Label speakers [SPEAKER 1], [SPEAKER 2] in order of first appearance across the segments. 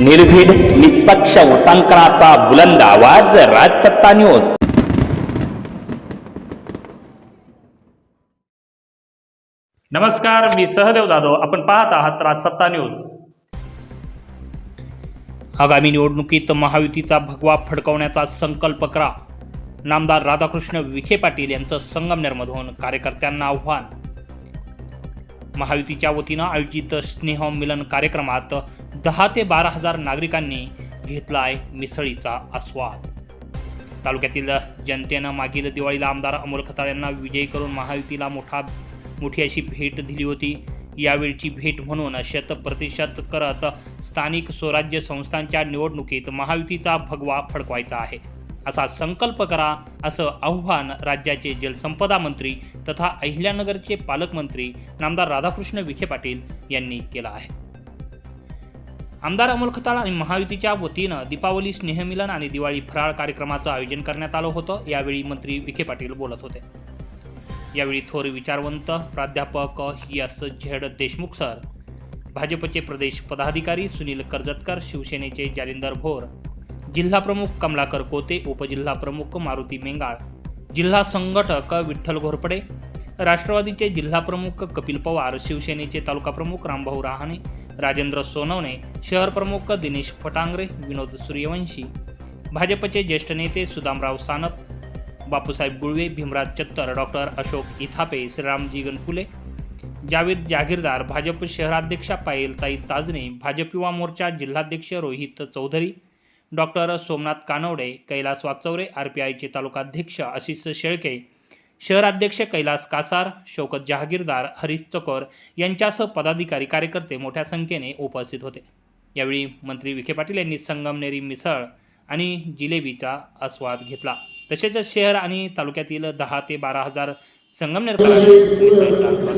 [SPEAKER 1] निर्भीड निष्पक्ष उटांकनाचा बुलंद आवाज राजसत्ता न्यूज.
[SPEAKER 2] नमस्कार मी सहदेव जाधव. आपण पाहत आहात राजसत्ता न्यूज. आगामी निवडणुकीत महायुतीचा भगवा फडकवण्याचा संकल्प करा. नामदार राधाकृष्ण विखे पाटील यांचं संगमनेरमधून कार्यकर्त्यांना आव्हान. महायुतीच्या वतीनं आयोजित स्नेह मिलन कार्यक्रमात दहा ते बारा हजार नागरिकांनी घेतलाय मिसळीचा आस्वाद. तालुक्यातील जनतेनं मागील दिवाळीला आमदार अमोल खताळ यांना विजयी करून महायुतीला मोठा मोठी अशी भेट दिली होती. यावेळची भेट म्हणून शत प्रतिशत करत स्थानिक स्वराज्य संस्थांच्या निवडणुकीत महायुतीचा भगवा फडकवायचा आहे. असा संकल्प करा असं आव्हान राज्याचे जलसंपदा मंत्री तथा अहिल्यानगरचे पालकमंत्री नामदार राधाकृष्ण विखे पाटील यांनी केलं आहे. आमदार अमोल खताळ आणि महायुतीच्या वतीनं दीपावली स्नेहमिलन आणि दिवाळी फराळ कार्यक्रमाचं आयोजन करण्यात आलं होतं यावेळी मंत्री विखे पाटील बोलत होते. यावेळी थोर विचारवंत प्राध्यापक यस झेड देशमुख सर भाजपचे प्रदेश पदाधिकारी सुनील कर्जतकर शिवसेनेचे जालिंदर भोर जिल्हा प्रमुख कमलाकर कोते उपजिल्हा प्रमुख मारुती मेंगाळ जिल्हा संघटक विठ्ठल घोरपडे राष्ट्रवादीचे जिल्हा प्रमुख कपिल पवार शिवसेनेचे तालुका प्रमुख रामभाऊ रहाणे राजेंद्र सोनवणे शहर प्रमुख दिनेश फटांगरे विनोद सूर्यवंशी भाजपचे ज्येष्ठ नेते सुदामराव सानप बापूसाहेब गुळवे भीमराज चत्तर डॉक्टर अशोक इथापे श्रीरामजी गणपुले जावेद जागीरदार भाजप शहराध्यक्षा पायलताई ताजने भाजप युवा मोर्चा जिल्हाध्यक्ष Rohit Chaudhari doctor Somnath Kanwade Kailas Wagchaure R P आयचे तालुकाध्यक्ष आशिष शेळके शहराध्यक्ष कैलास कासार शौकत जहागीरदार हरीश चकोर यांच्यासह पदाधिकारी कार्यकर्ते मोठ्या संख्येने उपस्थित होते. यावेळी मंत्री विखे पाटील यांनी संगमनेरी मिसळ आणि जिलेबीचा आस्वाद घेतला. तसेच शहर आणि तालुक्यातील दहा ते बारा हजार मिसळचा आस्वाद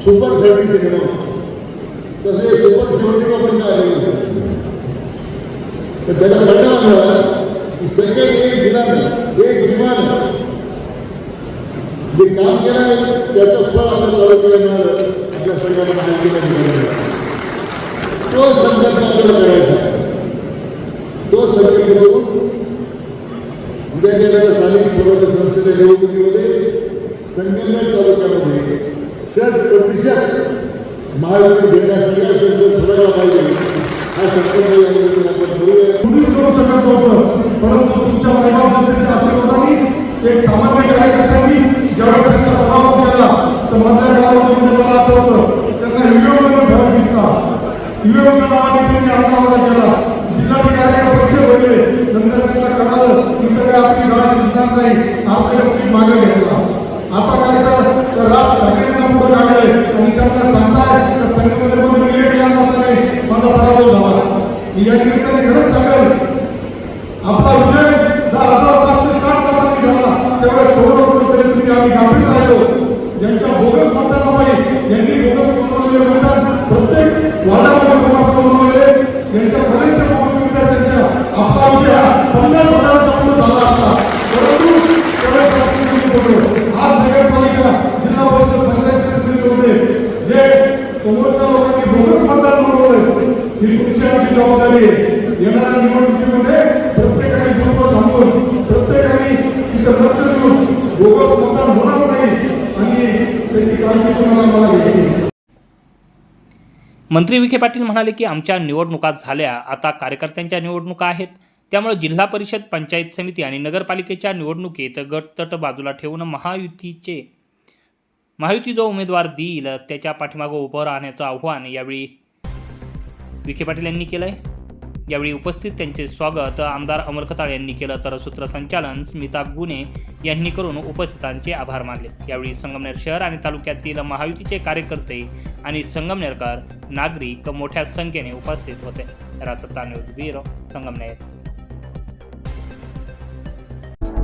[SPEAKER 3] सुपर त्याचा घटना झाला की सगळे एक दिनानं एक जीवान जे काम केलं त्याचं फळ आपल्या तालुक्याला आपल्या सगळ्यांना माहितीला तो संकल्प आपल्याला करायचा तो संकल्प करून उद्याच्या वेळेला स्थानिक स्वराज्य संस्थेच्या निवडणुकीमध्ये संगमनेर तालुक्यामध्ये शत प्रतिशत महायुती झेंडा सगळ्या संस्थेत फुलायला पाहिजे हा संकल्प
[SPEAKER 4] तुम्ही सोडू शकत नव्हतं परंतु तुमच्या वैभवतेच्या आशीर्वादाने एक सामान्य कार्यकर्त्यांनी ज्यावेळेस त्यांचा केला तर मधल्या गावामध्ये मला आठवतं त्यांना युएमध्ये भर दिसला युएच्या नावाने त्यांनी आत्महत्या केला जिल्हाधिकाऱ्यांना पैसे भरले नंतर त्यांना कळालं की आपली गळा शिजणार नाही आपल्या गोष्टी मागे जबाबदारी येणाऱ्या निवडणुकीमध्ये प्रत्येकाने गुरुत्व थांबून प्रत्येकाने लक्ष देऊन बोगस मतदान होणार नाही आणि त्याची काळजी तुम्हाला मला घ्यायची
[SPEAKER 2] मंत्री विखे पाटील म्हणाले की आमच्या निवडणुका झाल्या आता कार्यकर्त्यांच्या निवडणुका आहेत. त्यामुळे जिल्हा परिषद पंचायत समिती आणि नगरपालिकेच्या निवडणुकीत गटतट बाजूला ठेवून महायुतीचे महायुती जो उमेदवार देईल त्याच्या पाठीमागं उभं राहण्याचं आव्हान यावेळी विखे पाटील यांनी केलं आहे यावेळी उपस्थित त्यांचे स्वागत आमदार अमर खताळ यांनी केलं तर सूत्रसंचालन स्मिता गुने यांनी करून उपस्थितांचे आभार मानले. यावेळी संगमनेर शहर आणि तालुक्यातील महायुतीचे कार्यकर्ते आणि संगमनेरकर नागरिक मोठ्या संख्येने उपस्थित होते. Rasatta news bureau Sangamner.